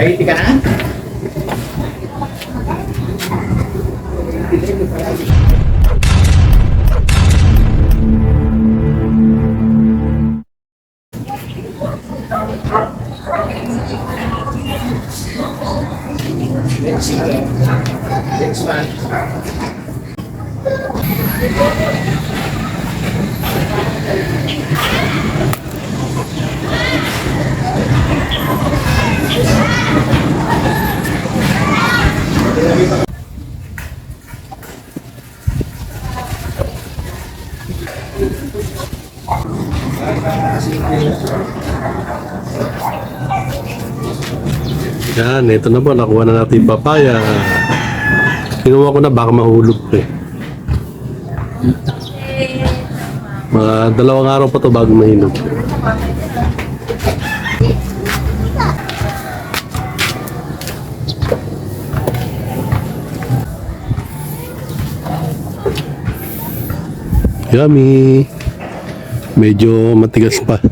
Tahiti ka na? Next, next one. Yan, ito na po. Nakuha na natin yung papaya. Kinuha ko na baka mahulog eh. Mga dalawang araw pa to bago mahinog. Yummy! Medyo matigas pa.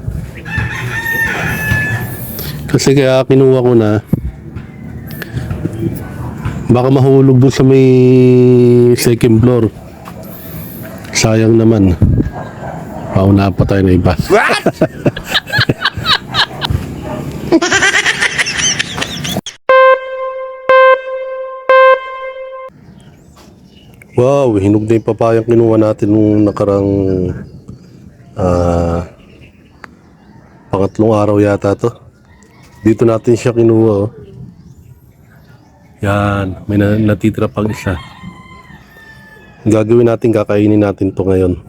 Kasi kaya kinuha ko na baka mahulog dun sa may second floor. Sayang naman. Pauna pa tayo na iba. wow, hinog na yung papayang kinuha natin nung nakarang ah pangatlong araw yata to. Dito natin siya kinuha. Oh. Yan, may na, natitira pang isa. Gagawin natin, kakainin natin to ngayon.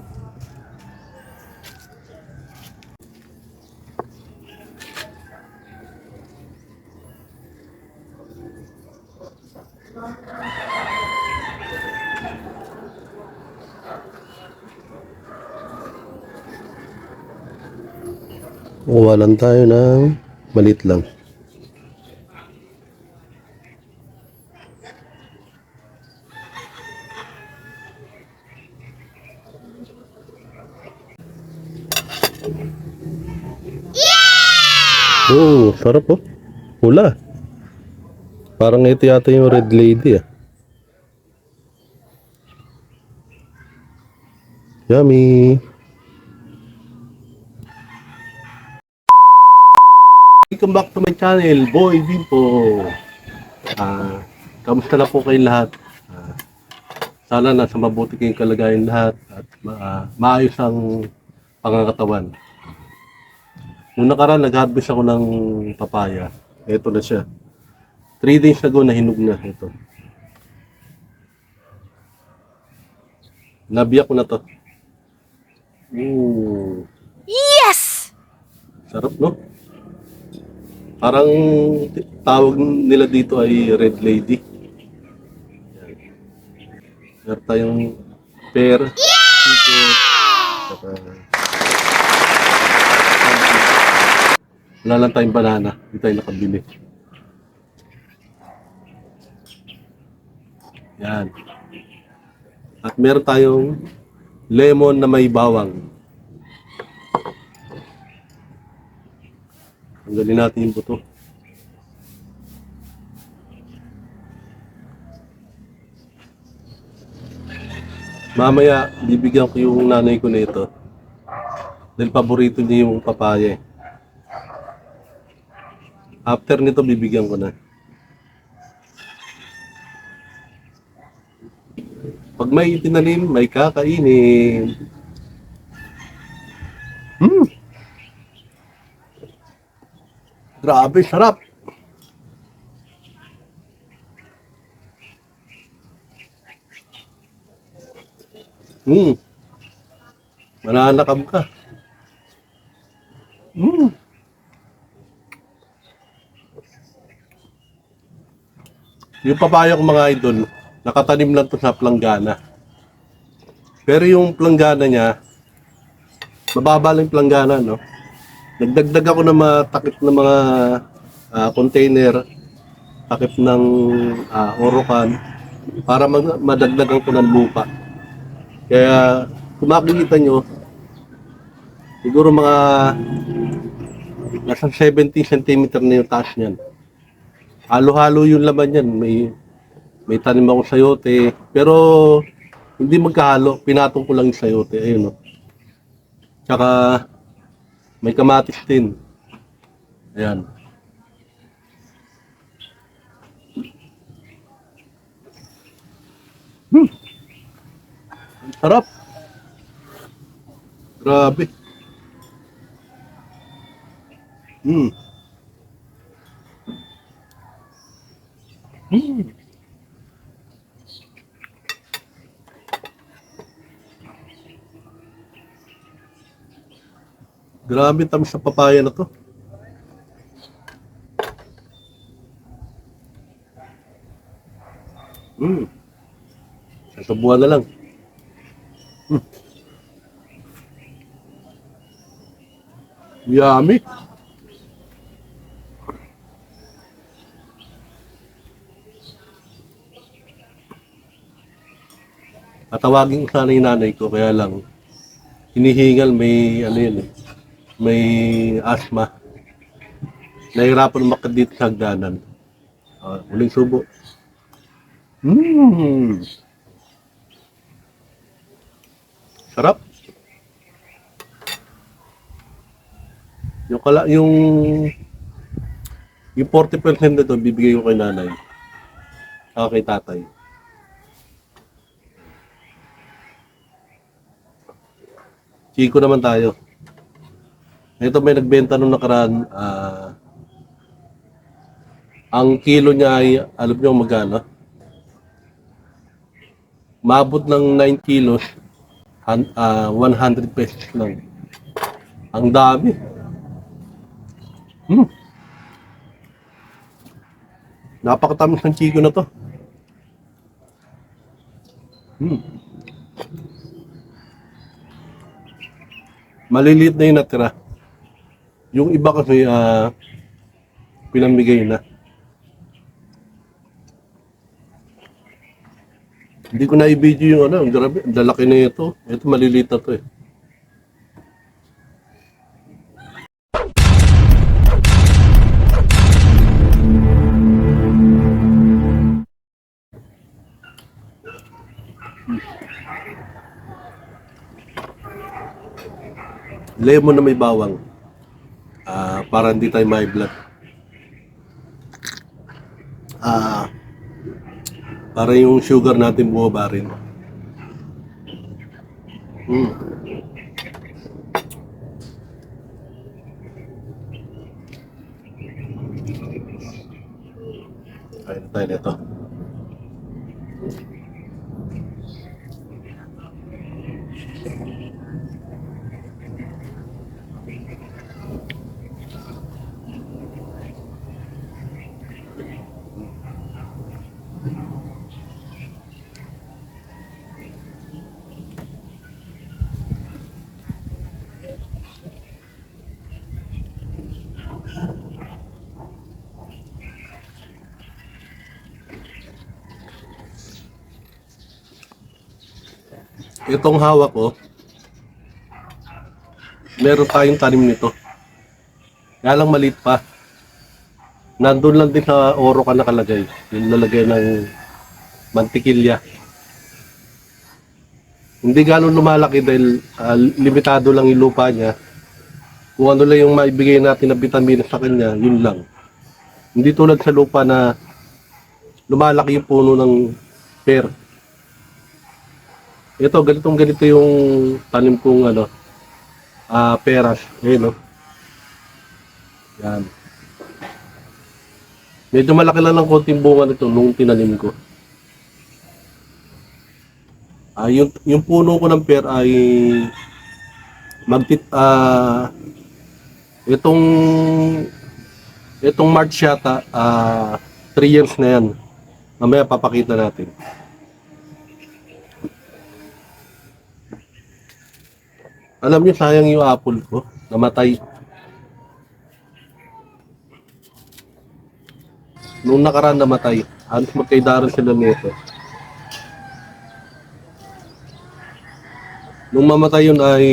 Kuha lang tayo ng malit lang. Oh, sarap oh. Pula. Parang ito yata yung red lady ah. Yummy. Welcome back to my channel, Boy Bimpo. Ah, kamusta na po kayong lahat? Ah, sana nasa mabuti kayong kalagayan lahat at ma- maayos ang pangangatawan. Nung nakaraan, nag-harvest ako ng papaya. Ito na siya. 3 days ago, nahinog na. Ito. Nabiyak ko na to. Ooh. Yes! Sarap, no? Parang tawag nila dito ay Red Lady. Meron tayong pear. Dito. Saka- Wala lang tayong banana. Hindi tayo nakabili. Yan. At meron tayong lemon na may bawang. Tanggalin natin yung buto. Mamaya, bibigyan ko yung nanay ko nito. Dahil paborito niya yung papaya. After nito, bibigyan ko na. Pag may itinanim, may kakainin. Hmm. Grabe, sarap. Hmm. Mananakam ka. Hmm. Yung papaya ko mga idol, nakatanim lang to sa planggana. Pero yung planggana niya, mababa lang yung planggana, no? Nagdagdag ako ng mga takip na mga ah, container, takip ng ah, orokan, para mag- madagdagan ko ng lupa. Kaya, kung makikita nyo, siguro mga nasa 70 cm na yung taas niyan. halo-halo yung laman yan. May, may tanim ako sayote. Pero, hindi magkahalo. Pinatong ko lang yung sayote. Ayun, no. Tsaka, may kamatis din. Ayan. Hmm. Sarap. Grabe. Hmm. Grabe tamis sa papaya na to. Hmm. Sasabuhan na lang. Hmm. Yummy. Tatawagin sana yung nanay ko, kaya lang hinihingal may ano yun eh, may asthma. Nahirapan makad dito sa hagdanan. Uh, uling subo. Mmm. Sarap. Yung kala, yung yung 40% na to, bibigay ko kay nanay. Saka kay tatay. Chico naman tayo. Ito may nagbenta nung nakaraan. ah, ang kilo niya ay, alam niyo magkano? Maabot ng 9 kilos, han, ah, 100 pesos lang. Ang dami. Hmm. Napakatamis ng chiko na to. Hmm. Maliliit na yung natira. Yung iba kasi ah pinamigay na. Hindi ko na i-video yung ano, ang grabe, ang lalaki na ito. Ito maliliit na to eh. lemon na may bawang. Para hindi tayo may blood. Ah, para yung sugar natin bumaba rin. Mm. Kain tayo nito. Itong hawak ko, meron tayong tanim nito. Kaya lang maliit pa. Nandun lang din sa oro ka nakalagay. Yung lalagay ng mantikilya. Hindi ganun lumalaki dahil ah, limitado lang yung lupa niya. Kung ano lang yung maibigay natin na vitamina sa kanya, yun lang. Hindi tulad sa lupa na lumalaki yung puno ng pear. Ito, ganitong ganito yung tanim kong ano, ah peras. Ayun, no? Yan. Medyo malaki lang ng konting bunga nito nung tinanim ko. Ah, yung, yung puno ko ng pear ay magtit ah itong itong March yata ah 3 years na yan. Mamaya papakita natin. Alam niyo, sayang yung apple ko. Namatay. Nung nakaraan namatay. Halos magkaidaran sila nito. Nung mamatay yun ay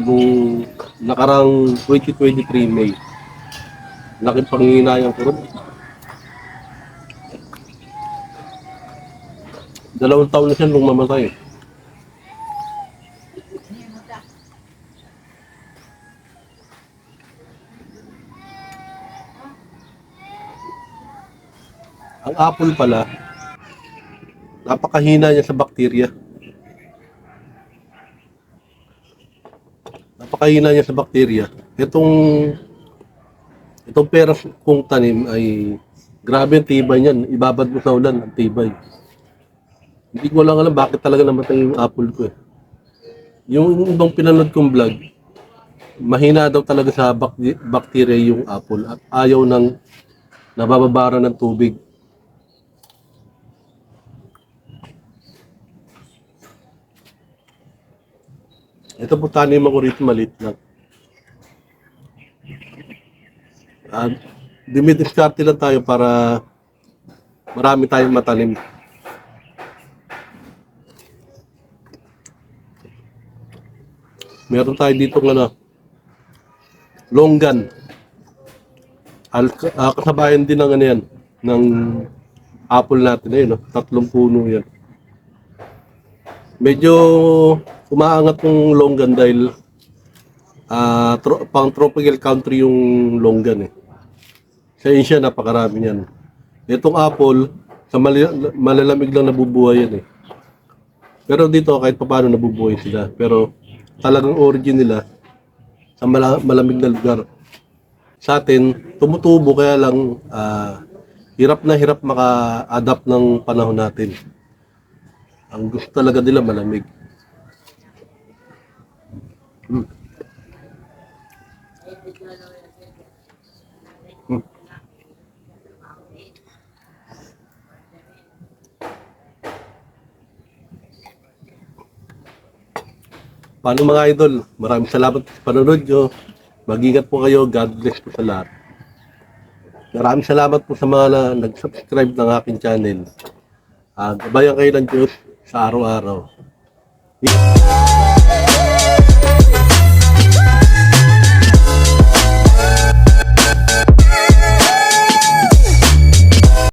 nung nakarang 2023 May. Laking panginayang ko rin. Dalawang taon na siya nung mamatay. Ang apple pala, napakahina niya sa bakterya. Napakahina niya sa bakterya. Itong itong peras kong tanim ay grabe ang tibay niyan. Ibabad mo sa ulan, ang tibay. Hindi ko lang alam bakit talaga namatay yung apple ko eh. Yung ibang pinanood kong vlog, mahina daw talaga sa bak- bacteria yung apple at ayaw ng nabababara ng tubig. Ito po tanim ako rito maliit lang. Uh, dimidiskarte lang tayo para marami tayong matanim. Meron tayo dito ng ano, longgan. Al ah, kasabayan din ng ano yan, ng apple natin ayun, no? tatlong puno yan. Medyo umaangat yung longgan dahil ah tro- pang tropical country yung longgan eh. Sa Asia napakarami niyan. Itong apple, sa mali- malalamig lang nabubuhay yan eh. Pero dito kahit papaano nabubuhay sila. Pero talagang origin nila sa mala- malamig na lugar. Sa atin, tumutubo kaya lang ah, hirap na hirap maka-adapt ng panahon natin. Ang gusto talaga nila malamig. Hmm. Hmm. Paano mga idol? Maraming salamat sa panonood nyo. Mag-ingat po kayo. God bless po sa lahat. Maraming salamat po sa mga na, nag-subscribe ng aking channel. Ah, gabayan kayo ng Diyos sa araw-araw. Yeah.